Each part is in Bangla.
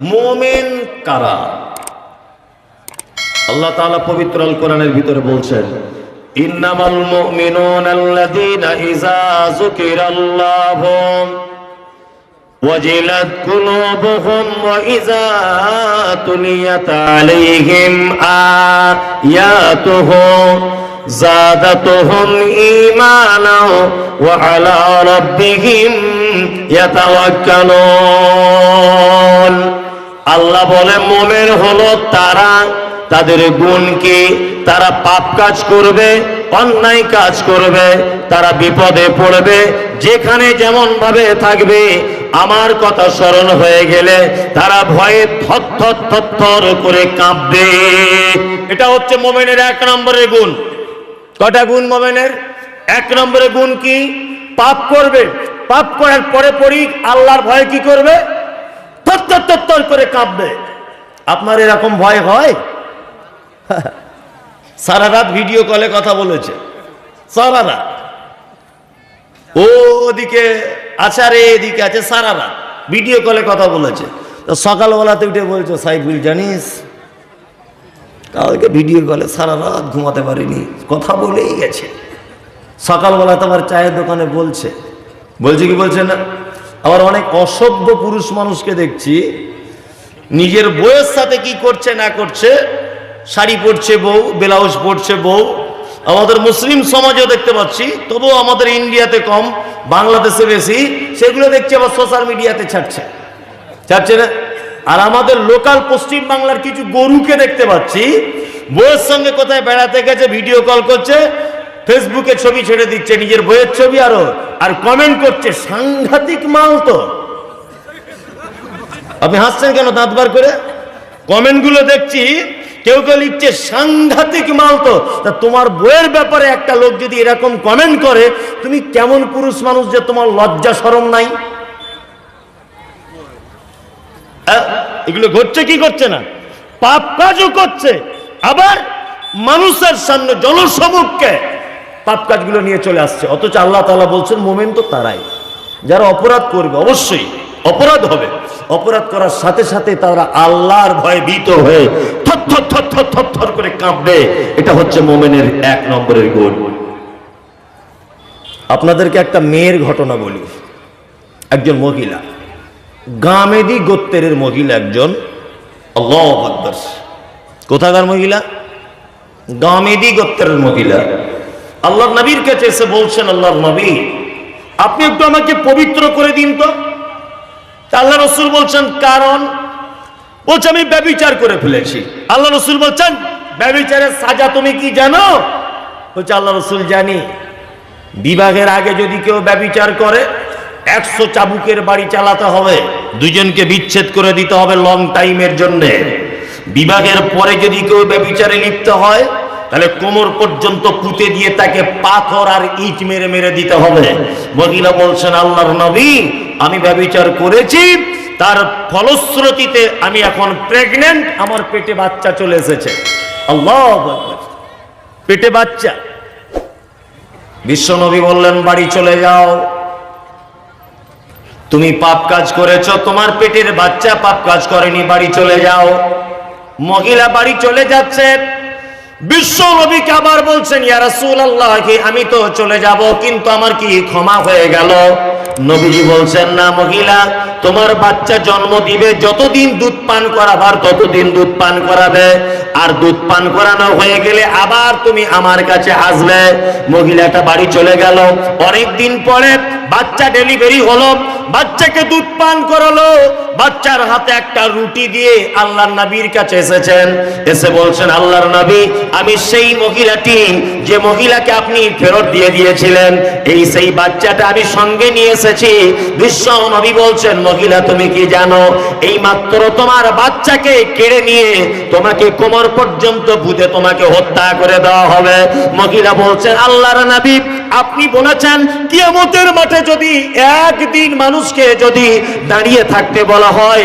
মোমেন কারা আল্লাহ তাআলা পবিত্র আল কোরআনের ভিতরে বলছেন ইন্নামাল মুমিনুনা আল্লাযীনা ইযা যুকিরাল্লাহু وجلت قلوبهم وإذا تليت عليهم آياته زادتهم إيمانا وعلى ربهم يتوكلون আল্লাহ বলে, মোমেন হলো তারা তাদের গুণ কি? তারা পাপ কাজ করবে, অন্যায় কাজ করবে, তারা বিপদে পড়বে। যেখানে যেমন ভাবে থাকবে, আমার কথা স্মরণ হয়ে গেলে তারা ভয়ে থর থর করে কাঁপবে। এটা হচ্ছে মোমেনের এক নম্বরের গুণ। কটা গুণ মোমেনের? এক নম্বরের গুণ কি? পাপ করবে। পাপ করার পরে পরই আল্লাহর ভয় কি করবে? থর থর করে কাঁপবে। আপনার এরকম ভয় হয়? সারা রাত ভিডিও কলে কথা বলেছে। সারা রাত। ও ওদিকে আচারে এদিকে আছে, সারা রাত ভিডিও কলে কথা বলেছে। তো সকালবেলাতে উঠে বলছো, সাইফুল, জানিস? কালকে ভিডিও কলে সারা রাত ঘুমাতে পারিনি, কথা বলেই গেছে। সকালবেলা তোমার চায়ের দোকানে বলছে। বলছে কি বলছে না? আবার অনেক অসভ্য পুরুষ মানুষকে দেখছি, নিজের বউয়ের সাথে কি করছে, না করছে, শাড়ি পরছে বউ, ব্লাউজ পরছে বউ, আমাদের মুসলিম সমাজেও দেখতে পাচ্ছি, তবুও আমাদের ইন্ডিয়াতে কম, বাংলাদেশে বেশি, সেগুলো দেখছি আবার সোশ্যাল মিডিয়াতে ছাড়ছে। ছাড়ছে না? আর আমাদের লোকাল পশ্চিম বাংলার কিছু গরুকে দেখতে পাচ্ছি, বউয়ের সঙ্গে কোথায় বেড়াতে গেছে, ভিডিও কল করছে ফেসবুকে ছবি ছেড়ে দিচ্ছে, নিজের বইয়ের ছবি আরও, আর কমেন্ট করছে, সাংঘাতিক মাল তো। আপনি হাসছেন কেন দাঁত বার করে? কমেন্টগুলো দেখছি, কেউ কেউ লিখছে, সাংঘাতিক মাল তো। তা তোমার বইয়ের ব্যাপারে একটা লোক যদি এরকম কমেন্ট করে, তুমি কেমন পুরুষ মানুষ যে তোমার লজ্জা সরম নাই? এগুলো ঘটছে কি করছে না? পাপ কাজও করছে, আবার মানুষের সামনে জনসমুখকে পাপ কাজগুলো নিয়ে চলে আসছে। অথচ আল্লাহ তালা বলছেন, মোমেন তো তারাই। যারা অপরাধ করবে, অবশ্যই অপরাধ হবে। অপরাধ করার সাথে সাথে তারা আল্লাহর ভয়ে ভীত হয়ে থর থর থর থর থর করে কাঁপবে। এটা হচ্ছে মোমেনের এক নম্বরের গুণ। আপনাদেরকে একটা মেয়ের ঘটনা বলি। একজন মহিলা। গামেদি গোত্রের মহিলা একজন। আল্লাহু কোথাকার মহিলা? গামেদি গোত্রের মহিলা। আল্লাহ নবীর কাছে এসে বলছেন, আল্লাহর নবী, আপনি একটু আমাকে পবিত্র করে দিন তা। আল্লাহ রসুল বলছেন, কারণ? বলছে, আমি ব্যবিচার করে ফেলেছি। আল্লাহ রসুল বলছেন, ব্যবিচারের সাজা তুমি কি জানো? বলছে, আল্লাহ রসুল জানি। বিবাহের আগে যদি কেউ ব্যবিচার করে, একশো চাবুকের বাড়ি চালাতে হবে। দুজনকে বিচ্ছেদ করে দিতে হবে লং টাইমের জন্যে। বিবাহের পরে যদি কেউ ব্যবিচারে লিপ্ত হয় তাহলে কোমর পর্যন্ত পুঁতে দিয়ে তাকে পাথর আর ইট মেরে মেরে দিতে হবে। মহিলা বলছেন, আল্লাহর নবী, আমি ব্যবিচার করেছি, তার ফলশ্রুতিতে আমি এখন প্রেগনেন্ট আমার পেটে বাচ্চা চলে এসেছে। আল্লাহ পেটে বাচ্চা। বিশ্বনবী বললেন, বাড়ি চলে যাও। তুমি পাপ কাজ করেছ, তোমার পেটের বাচ্চা পাপ কাজ করেনি, বাড়ি চলে যাও। মহিলা বাড়ি চলে যাচ্ছে বিশ্ব নবীকে আবার বলছেন, ইয়া রাসূলুল্লাহ কি আমি তো চলে যাব, কিন্তু আমার কি ক্ষমা হয়ে গেল? নবীজি বলছেন, না মহিলা, তোমার বাচ্চা জন্ম দিবে, যতদিন দুধ পান করাবার, ততদিন দুধ পান করাবে। আর দুধ পান করানো হয়ে গেলে আবার তুমি আমার কাছে আসবে। মহিলাটা বাড়ি চলে গেল। অনেক দিন পরে বাচ্চা ডেলিভারি হলো, বাচ্চাকে দুধ পান করালো, বাচ্চার হাতে একটা রুটি দিয়ে আল্লাহর নবীর কাছে এসেছেন। এসে বলছেন, আল্লাহর নবী, আমি সেই মহিলাটি, যে মহিলাকে আপনি ফেরত দিয়ে দিয়েছিলেন, এই সেই বাচ্চাটা আমি সঙ্গে নিয়ে এসেছি। বিশ্ব নবী বলছেন, মহিলা, তুমি কি জানো, এই মাত্র তোমার বাচ্চাকে কেড়ে নিয়ে তোমাকে কোমর পর্যন্ত বুঝে তোমাকে হত্যা করে দেওয়া হবে। মহিলা বলছেন, আল্লাহর নবী আপনি বলেছেন, কিয়ামতের মাঠে যদি একদিন মানুষকে যদি দাঁড়িয়ে থাকতে বলা হয়,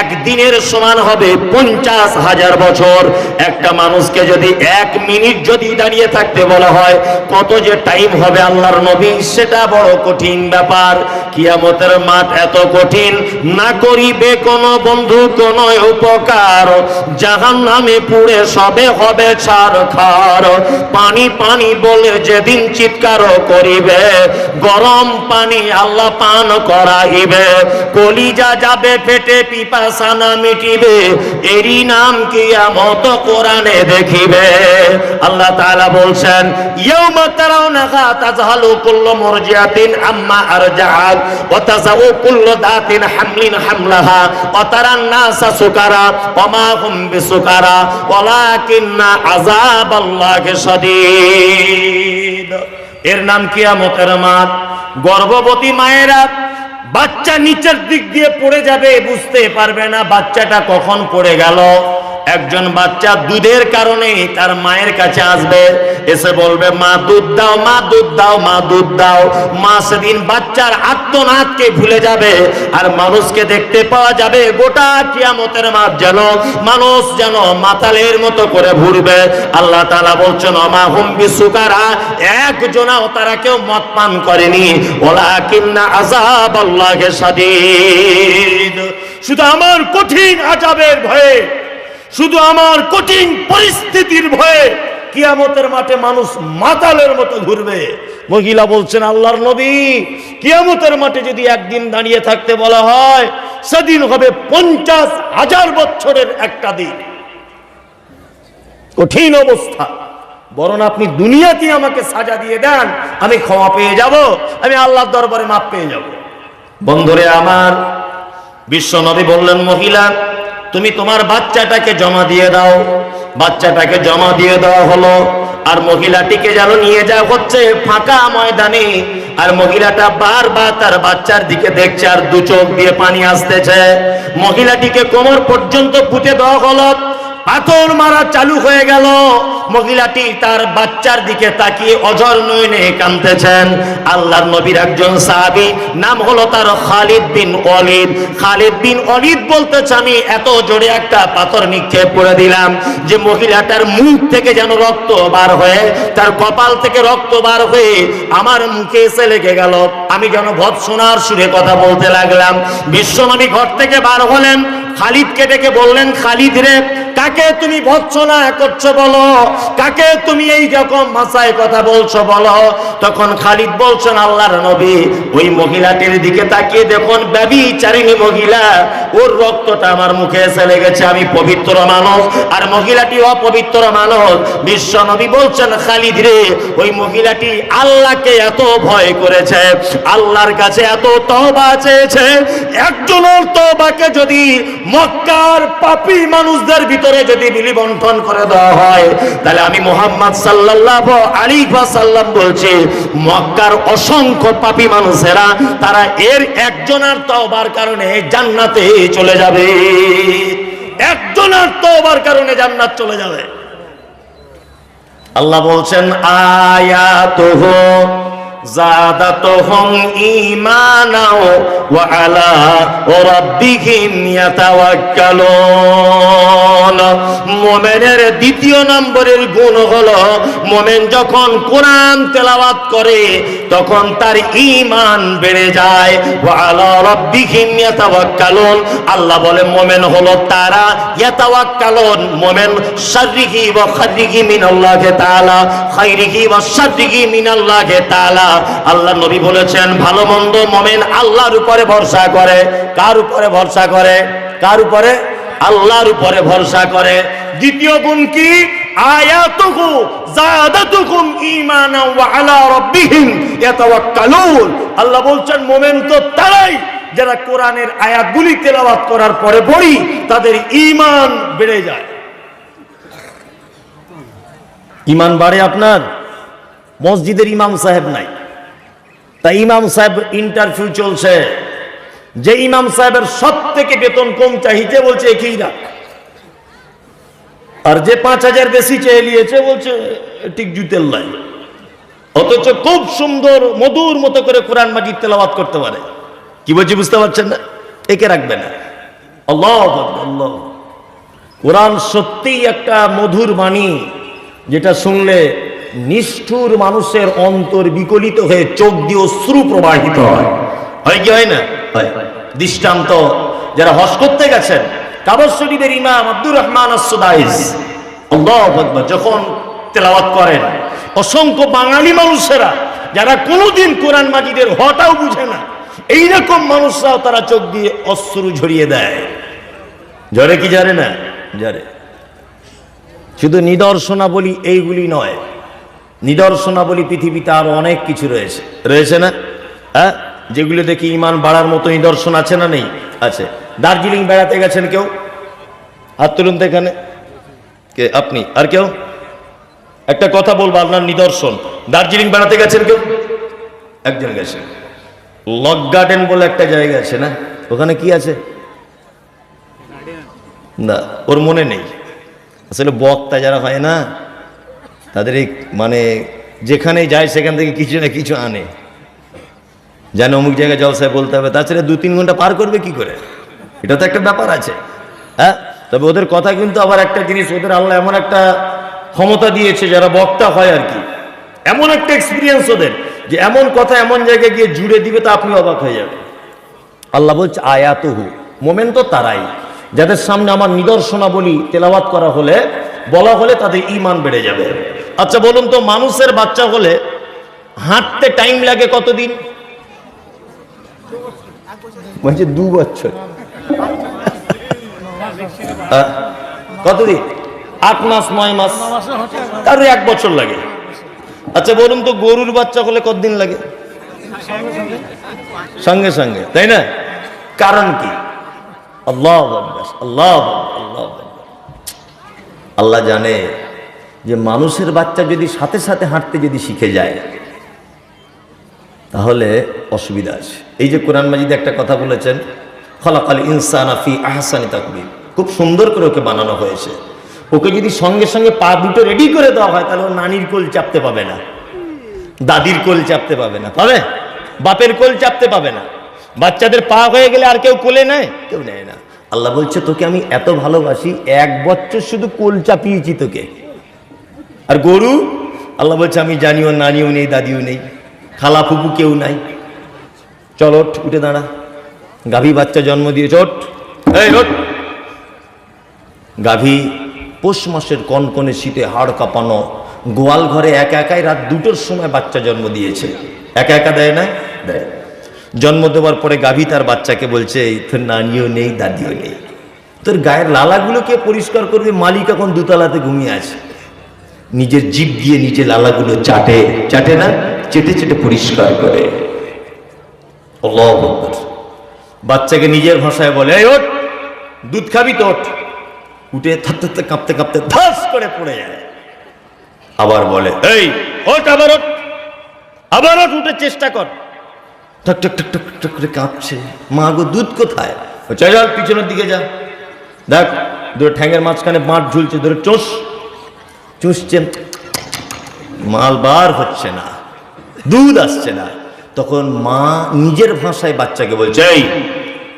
একদিনের সমান হবে পঞ্চাশ হাজার বছর। একটা মানুষকে যদি এক মিনিট যদি দাঁড়িয়ে থাকতে বলা হয়, কত যে টাইম হবে আল্লাহর নবী, সেটা বড় কঠিন ব্যাপার। কিয়ামতের মাঠ এত কঠিন, না করিবে কোনো বন্ধু কোন উপকার। জাহান নামে পুড়ে সবে হবে ছাড় খার পানি পানি বলে যেদিন চিৎকার করিবে। গরম পানি আল্লাহ পান করাইবে। কলিজা যাবে পেটে পিপাসানা মিটিবে। এরই নাম কিয়ামত কোরআনে দেখিবে। আল্লাহ তাআলা বলছেন, ইয়াউমা তারাউনাহা তাজহালু কুল্লু মুরজিআতিন আম্মা আরজাআত ওয়া তাযাউ কুল্লু দাতিন হামলিন হামলাহা ওয়া তারান নাসা সুকারা ওয়া মা হুম বিসুকারা ওয়ালাকিন্না আযাবাল্লাহি শাদীদ। এর নাম কিয়ামতের মাঠ। গর্ভবতী মায়েরা বাচ্চা নিচের দিক দিয়ে পড়ে যাবে, বুঝতে পারবে না বাচ্চাটা কখন পড়ে গেল। একজন বাচ্চা দুধের কারণে তার মায়ের কাছে আসবে, এসে বলবে, মা, দুধ দাও, মা, দুধ দাও, মা, দুধ দাও। মা সেদিন বাচ্চার আত্মনাথকে ভুলে যাবে আর মানুষকে দেখতে পাওয়া যাবে গোটা কিয়ামতের মাঠ যেন মানুষ যেন মাতালের মতো করে ঘুরবে। আল্লাহ তাআলা বলছেন অমা হুম বিসুকারা। একজনাও তারা কেউ মদ পান করেনি। ওলা কিন্না আজাব আল্লাহকে সাদিদ শুধু আমার কঠিন আজাবের ভয়ে শুধু আমার কঠিন পরিস্থিতির ভয়ে কিয়ামতের মাঠে মানুষ মাতালের মতো ঘুরবে। মহিলা বলছেন, আল্লাহর নবী, কিয়ামতের মাঠে যদি একদিন দাঁড়িয়ে থাকতে বলা হয়, সেদিন হবে পঞ্চাশ হাজার বছরের একটা দিন। কঠিন অবস্থা। বরং আপনি দুনিয়াতে আমাকে সাজা দিয়ে দেন, আমি ক্ষমা পেয়ে যাব, আমি আল্লাহর দরবারে মাপ পেয়ে যাব। বন্ধুরে আমার, বিশ্ব নবী বললেন, মহিলা তুমি তোমার বাচ্চাটাকে জমা দিয়ে দাও। বাচ্চাটাকে জমা দিয়ে দেওয়া হলো। আর মহিলাটিকে যেন নিয়ে যাওয়া হচ্ছে ফাঁকা ময়দানে। আর মহিলাটা বারবার তার বাচ্চার দিকে দেখছে আর দু চোখ দিয়ে পানি আসতেছে। মহিলাটিকে কোমর পর্যন্ত পুঁতে দেওয়া হলো। পাথর মারা চালু হয়ে গেল। মহিলাটি তার বাচ্চার দিকে তাকিয়ে অজর নয়নে কাঁদতেছেন। আল্লাহর নবীর একজন সাহাবী, নাম হলো তার খালিদ বিন অলিদ খালিদ বিন অলিদ বলতেছে, আমি এত জোরে একটা পাথর নিক্ষেপ করে দিলাম যে মহিলাটার মুখ থেকে যেন রক্ত বার হয়ে, তার কপাল থেকে রক্ত বার হয়ে আমার মুখে এসে লেগে গেল। আমি যেন ভৎসনার সুরে কথা বলতে লাগলাম। বিশ্বনবী ঘর থেকে বার হলেন। খালিদকে ডেকে বললেন, খালিদ রে কাকে তুমি ভৎসনা করছ বলো? কাকে তুমি এই রকম ভাষায় কথা বলছো বলো? তখন খালিদ বলছেন, আল্লাহর নবী, ওই মহিলাটির দিকে তাকিয়ে দেখুন ব্যবি চারিনী মহিলা। ওর রক্তটা আমার মুখে এসে লেগেছে, আমি পবিত্র মানুষ। আর মহিলাটি অপবিত্র মানুষ। বিশ্ব নবী বলছেন, খালিদ রে, ওই মহিলাটি আল্লাহকে এত ভয় করেছে, আল্লাহর কাছে এত তবা চেয়েছে। একজনের তবাকে যদি মক্কার পাপী মানুষদের ভিতরে যদি বিলি বন্টন করে দেওয়া হয়, তাহলে আমি মোহাম্মদ সাল্লাল্লাহু আলাইহি ওয়াসাল্লাম বলছি, মক্কার অসংখ্য পাপী মানুষেরা, তারা এর একজনের তওবার কারণে জান্নাতে চলে যাবে। একজনের তওবার কারণে জান্নাত চলে যাবে। আল্লাহ বলছেন, আয়াতুহু জাদাতুহুম ঈমানাও ওয়া আলা রাব্বিহিম ইয়াতাওয়াক্কালুন। মুমিনের দ্বিতীয় নম্বরের গুণ হলো, মুমিন যখন কোরআন তেলাওয়াত করে, তখন তার ঈমান বেড়ে যায়। ওয়া আলা রাব্বিহিম ইয়াতাওয়াক্কালুন। আল্লাহ বলে, মুমিন হলো তারা ইয়াতাওয়াক্কালুন। মুমিন শাররিহি ওয়া খাররিহি মিনাল্লাহি তাআলা, খাইরিহি ওয়া শাররিহি আল্লাহ নবী বলেছেন, ভালো মন্দ মোমেন আল্লাহর উপরে ভরসা করে। কার উপরে ভরসা করে? কার উপরে? আল্লাহর উপরে ভরসা করে। দ্বিতীয় গুণ কি? ঈমানা ওয়া আলা রাব্বিহিম ইয়াতাওয়াক্কালুন। আল্লাহ বলছেন, মোমেন তো তারাই যারা কোরআনের আয়াতগুলি তেলাওয়াত করার পরে পড়ি, তাদের ঈমান বেড়ে যায়। ঈমান বাড়ে আপনার? মসজিদের ইমাম সাহেব নাই। তাই ইমাম সাহেব ইন্টারভিউ চলছে। যে ইমাম সাহেবের সব থেকে বেতন কম চাহিছে বলছে একই রাখ আর যে পাঁচ হাজার বেশি চেয়ে নিয়েছে, বলছে, ঠিক জুতের লাই। অথচ খুব সুন্দর, মধুর মতো করে কোরআন মাজিদ তেলাওয়াত করতে পারে। কি বলছি, বুঝতে পারছেন না? একে রাখবে না। আল্লাহ আল্লাহ কোরআন সত্যিই একটা মধুর বাণী, যেটা শুনলে নিষ্ঠুর মানুষের অন্তর বিকলিত হয়ে চোখ দিয়ে অশ্রু প্রবাহিত হয়। হয় কি, হয় না? হয়। দৃষ্টান্ত, যারা হজ করতে গেছেন, কাবর ইমাম আব্দুর রহমান যখন তেলাওয়াত করেন, অসংখ্য বাঙালি মানুষেরা, যারা কোনোদিন কোরআন মাজিদের হটাও বুঝে না, এইরকম মানুষরাও তারা চোখ দিয়ে অশ্রু ঝরিয়ে দেয়। ঝরে কি, ঝরে না? ঝরে। শুধু নিদর্শনাবলী এইগুলি নয় নিদর্শনাবলী পৃথিবীতে আরও অনেক কিছু রয়েছে। রয়েছে না? হ্যাঁ? যেগুলো দেখি ইমান বাড়ার মতো নিদর্শন আছে না নেই? আছে। দার্জিলিং বেড়াতে গেছেন কেউ? হাত তুলুন তো এখানে। কে? আপনি? আর কেউ? একটা কথা বলব আপনার নিদর্শন। দার্জিলিং বেড়াতে গেছেন কেউ? একজন গেছে। লক গার্ডেন বলে একটা জায়গা আছে না? ওখানে কি আছে? না, ওর মনে নেই। আসলে বক্তা যারা হয় না তাদের এই মানে যেখানে যায় সেখান থেকে কিছু না কিছু আনে। যেন অমুক জায়গায় জলসায় বলতে হবে, তাছাড়া দু তিন ঘণ্টা পার করবে কি করে? এটা তো একটা ব্যাপার আছে। হ্যাঁ? তবে ওদের কথা কিন্তু আবার একটা জিনিস, ওদের আল্লাহ এমন একটা ক্ষমতা দিয়েছে যারা বক্তা হয় আর কি। এমন একটা এক্সপিরিয়েন্স ওদের, যে এমন কথা এমন জায়গায় গিয়ে জুড়ে দিবে তো আপনি অবাক হয়ে যাবেন। আল্লাহ বলছে, আয়াতহু। মোমেন তো তারাই। যাদের সামনে আমার নিদর্শনাবলী তেলাওয়াত করা হলে, বলা হলে তাদের ইমান বেড়ে যাবে। আচ্ছা বলুন তো মানুষের বাচ্চা হলে হাঁটতে টাইম লাগে কতদিন? বলছে দু বছর। কতদিন? আট মাস নয় মাস? তার এক বছর লাগে। আচ্ছা বলুন তো গরুর বাচ্চা হলে কতদিন লাগে? সঙ্গে সঙ্গে তাই না? কারণ কি? আল্লাহ আল্লাহ আল্লাহ আল্লাহ জানে যে মানুষের বাচ্চা যদি সাথে সাথে হাঁটতে যদি শিখে যায়, তাহলে অসুবিধা আছে। এই যে কোরআন মাজিদে একটা কথা বলেছেন, খলাকাল ইনসান আফি আহসানি তাকবির। খুব সুন্দর করে ওকে বানানো হয়েছে। ওকে যদি সঙ্গে সঙ্গে পা দুটো রেডি করে দেওয়া হয়, তাহলে ও নানির কোল চাপতে পাবে না, দাদির কোল চাপতে পাবে না। পাবে? বাপের কোল চাপতে পাবে না। বাচ্চাদের পা হয়ে গেলে আর কেউ কোলে নেয়? কেউ নেয় না। আল্লাহ বলছে, তোকে আমি এত ভালোবাসি, এক বছর শুধু কোল চাপিয়েছি তোকে। আর গরু? আল্লাহ বলছে আমি জানিও নানিও নেই দাদিও নেই খালা ফুপু কেউ নাই। চল ওঠ উঠে দাঁড়া। গাভী বাচ্চা জন্ম দিয়ে চট এই ওঠ। গাভী পৌষ মাসের কনকনে শীতে হাড় কাঁপানো গোয়াল ঘরে একা একাই রাত দুটোর সময় বাচ্চা জন্ম দিয়েছে। একা একা দেয় না? দেয়। জন্ম দেওয়ার পরে গাভী তার বাচ্চাকে বলছে এই তোর নানিও নেই দাদিও নেই। তোর গায়ের লালাগুলোকে পরিষ্কার করবে মালিক এখন দুতলাতে ঘুমিয়ে আছে। নিজের জিভ দিয়ে নিজে লালাগুলো চাটে চাটে না, চেটে চেটে পরিষ্কার করে। বাচ্চাকে নিজের ভাষায় বলে ওঠ, দুধ খাবি তো উঠে থাকতে কাঁপতে কাঁপতে ধাস করে পড়ে যায়। আবার বলে, এই, ওঠ, আবার ওঠ আবার ওঠ, উঠে চেষ্টা কর। টক টক টক টক টক করে কাঁপছে। মা গো, দুধ কোথায়? চল পিছনের দিকে যা। দেখ, দুটো ঠ্যাঙের মাঝখানে বাঁট ঝুলছে, ধরে চোষ চুষছেন মাল বার হচ্ছে না, দুধ আসছে না। তখন মা নিজের ভাষায় বাচ্চাকে বলছে, এই,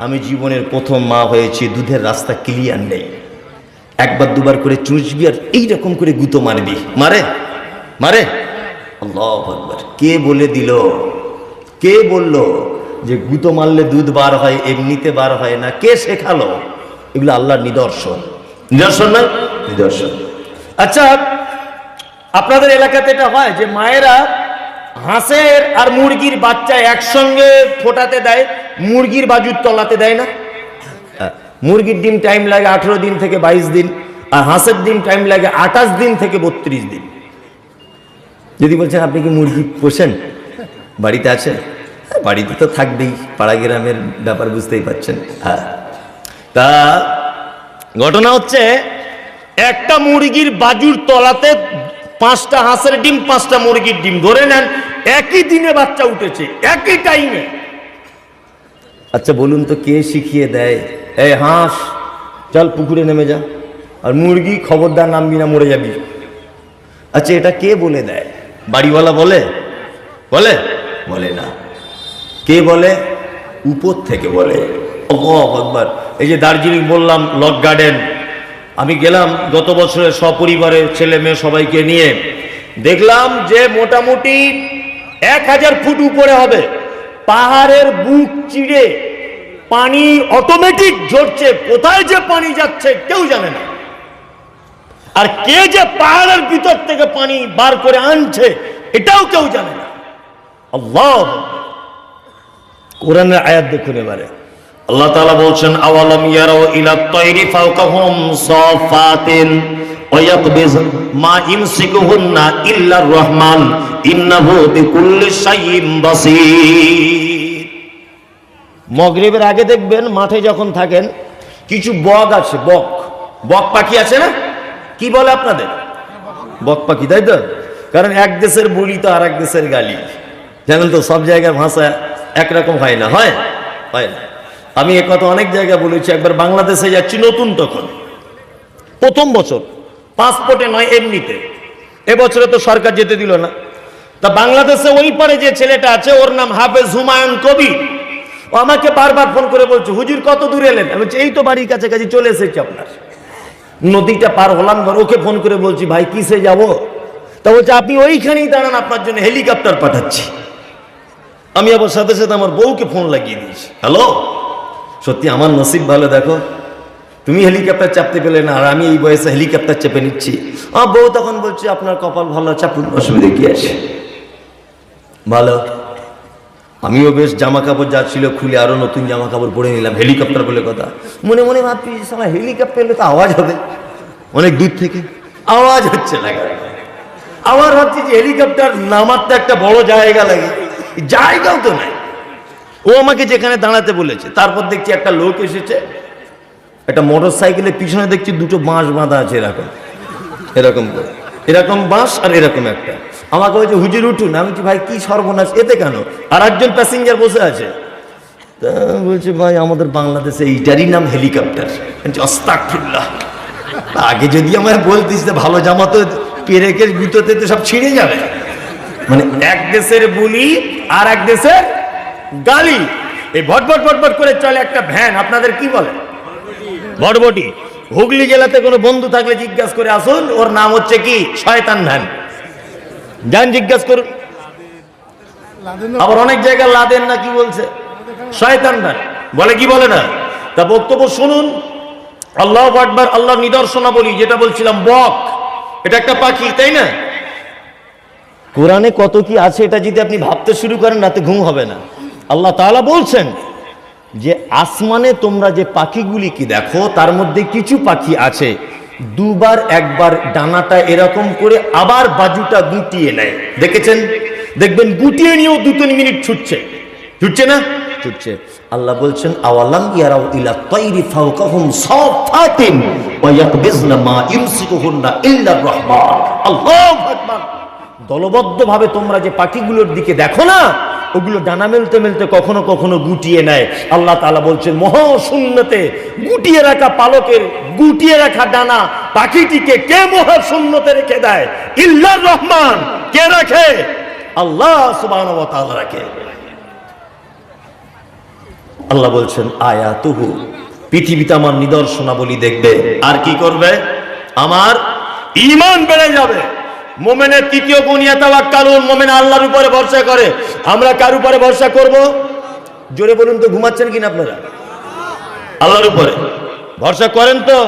আমি জীবনের প্রথম মা হয়েছি, দুধের রাস্তা ক্লিয়ার নেই। একবার দুবার করে চুষবি আর এইরকম করে গুঁতো মারবি। মারে মারে। আল্লাহ কে বলে দিল, কে বলল যে গুঁতো মারলে দুধ বার হয়, এমনিতে বার হয় না, কে শেখালো? এগুলো আল্লাহর নিদর্শন। নিদর্শন না? নিদর্শন। আচ্ছা আপনাদের এলাকাতে এটা হয় যে মায়েরা হাঁসের আর মুরগির বাচ্চা একসঙ্গে ফোটাতে দেয় মুরগির বাজুর তলাতে দেয় না। মুরগির ডিম টাইম লাগে আঠেরো দিন থেকে বাইশ দিন আর হাঁসের ডিম টাইম লাগে আঠাশ দিন থেকে বত্রিশ দিন। যদি বলছেন আপনি কি মুরগি পোষেন? বাড়িতে আছে। হ্যাঁ, বাড়িতে তো থাকবেই পাড়া গ্রামের ব্যাপার বুঝতেই পারছেন। হ্যাঁ। তা ঘটনা হচ্ছে একটা মুরগির বাজুর তলাতে পাঁচটা হাঁসের ডিম, পাঁচটা মুরগির ডিম। ধরে নেন, একই দিনে বাচ্চা উঠেছে, একই টাইমে আচ্ছা বলুন তো কে শিখিয়ে দেয়? এই হাঁস, চল পুকুরে নেমে যা। আর মুরগি খবরদার নামবি না, মরে যাবি। আচ্ছা এটা কে বলে দেয়? বাড়িওয়ালা বলে? বলে? বলে না। কে বলে? উপর থেকে বলে। আকবার। এই যে দার্জিলিং বললাম, লক গার্ডেন। আমি গেলাম গত বছরে সপরিবারের ছেলে মেয়ে সবাইকে নিয়ে। দেখলাম যে মোটামুটি এক হাজার ফুট উপরে হবে। পাহাড়ের বুক চিড়ে পানি অটোমেটিক ঝরছে। কোথায় যে পানি যাচ্ছে কেউ জানে না। আর কে যে পাহাড়ের ভিতর থেকে পানি বার করে আনছে, এটাও কেউ জানে না। আল্লাহ কোরআনের আয়াত দেখুন এবারে। আল্লাহ তাআলা বলছেন, আওয়ালাম ইয়ারাও ইলা তাইরি ফাওকাহুম সাফাতিন ওয়ায়াকবিজ মা ইমসিকুহুন্না ইল্লা রহমান, ইন্নাহু বিকুল্লি শাইইন বাসীর। মগরিবের আগে দেখবেন, মাঠে যখন থাকেন, কিছু বক আছে, বক। বক পাখি আছে না? কি বলে আপনাদের? বক পাখি, তাই তো? কারণ এক দেশের বলি তো আর এক দেশের গালি। জানেন তো, সব জায়গার ভাষা একরকম হয় না, হয়? হয় না। আমি এ কথা অনেক জায়গায় বলেছি একবার বাংলাদেশে যাচ্ছি নতুন তখন। প্রথম বছর পাসপোর্টে নয় এমনিতে। এবছরে তো সরকার যেতে দিল না। তা বাংলাদেশে ওই পারে যে ছেলেটা আছে ওর নাম হাফেজ হুমায়ুন কবি ও আমাকে বারবার ফোন করে বলছে হুজুর কত দূরে এলেন? আমি বলছি, এই তো বাড়ির কাছাকাছি চলে এসেছি আপনার। নদীটা পার হলাম এবার ওকে ফোন করে বলছি ভাই কিসে যাব? তা বলছে আপনি ওইখানেই দাঁড়ান আপনার জন্য হেলিকপ্টার পাঠাচ্ছি। আমি আবার সাথে সাথে আমার বউকে ফোন লাগিয়ে দিয়েছি হ্যালো সত্যি আমার নসিব ভালো, দেখো। তুমি হেলিকপ্টার চাপতে পেলে না, আর আমি এই বয়সে হেলিকপ্টার চেপে নিচ্ছি। আমার বউ তখন বলছে, আপনার কপাল ভালো, চাপুন, অসুবিধে কি আছে? ভালো। আমিও বেশ জামা কাপড় যা ছিল খুলে আরও নতুন জামা কাপড় পরে নিলাম, হেলিকপ্টার বলে কথা। মনে মনে ভাবছি সালা হেলিকপ্টার তো আওয়াজ হবে। অনেক দূর থেকে আওয়াজ হচ্ছে না। আবার ভাবছি যে হেলিকপ্টার নামার তো একটা বড় জায়গা লাগে। জায়গাও তো নাই। ও আমাকে যেখানে দাঁড়াতে বলেছে। তারপর দেখছি একটা লোক এসেছে, একটা মোটর সাইকেলের পিছনে দেখছি দুটো বাঁশ বাঁধা আছে এরকম। এরকম করে। এরকম বাঁশ আর এরকম একটা। আমাকে বলছে, হুজুর, উঠুন। আমি বলছি, ভাই, কি সর্বনাশ, এতে কেন? আর একজন প্যাসেঞ্জার বসে আছে। তা বলছে, ভাই, আমাদের বাংলাদেশে এইটারই নাম হেলিকপ্টার। অস্তাকুল্লাহ আগে যদি আমায় বলতিস যে ভালো জামা তো পেরেকের ভিতরতে তো সব ছিঁড়ে যাবে। মানে এক দেশের বুলি আর এক দেশের গালি। এই ভটভট ভটভট করে চলে একটা ভ্যান, আপনাদের কি বলে? ভটভটি হুগলি জেলাতে কোনো বন্ধু থাকলে জিজ্ঞাসা করে আসুন, ওর নাম হচ্ছে কি? শয়তান ভ্যান। যান, জিজ্ঞাসা করুন। আবার অনেক জায়গায় লাদেন না, কি বলছে? শয়তান ভ্যান। বলে কি বলে না? তা বক্তব্য শুনুন। আল্লাহ আকবার আল্লাহ নিদর্শনা বলি যেটা বলছিলাম, বক। এটা একটা পাখি, তাই না? কোরআনে কত কি আছে, এটা যদি আপনি ভাবতে শুরু করেন, রাতে ঘুম হবে না। আল্লাহ তাআলা বলছেন যে আসমানে তোমরা যে পাখিগুলি কি দেখো, তার মধ্যে কিছু পাখি আছে। দুবার, একবার ডানাটা এরকম করে আবার বাজুটা গুটিয়ে নেয়। দেখেছেন? দেখবেন গুটিয়ে নিয়েও দু তিন মিনিট ছুটছে। ছুটছে না? ছুটছে। আল্লাহ বলছেন, আওয়ালাম ইয়ারাও ইলা দলবদ্ধভাবে তোমরা যে পাখিগুলোর দিকে দেখো না ওগুলো ডানা মেলতে মেলতে কখনো কখনো গুটিয়ে নেয়। আল্লাহ তাআলা বলছেন, মহাশূন্যতে গুটিয়ে রাখা পালকের, গুটিয়ে রাখা ডানা পাখিটিকে কে মহাশূন্যতে রেখে দেয়? ইল্লার রহমান। কে রাখে? আল্লাহ ওয়া রাখে। আল্লাহ বলছেন আয়া তুহু পৃথিবীতে আমার নিদর্শনাবলী দেখবে। আর কি করবে? আমার ইমান বেড়ে যাবে। মোমেনের তৃতীয় গুণিয়া তাওয়াক্কালুন মোমেন আল্লাহর উপরে ভরসা করে। আমরা কার উপরে ভরসা করব? জোরে বলুন তো, ঘুমাচ্ছেন কিনা আপনারা? আল্লাহর উপরে। ভরসা করেন তো?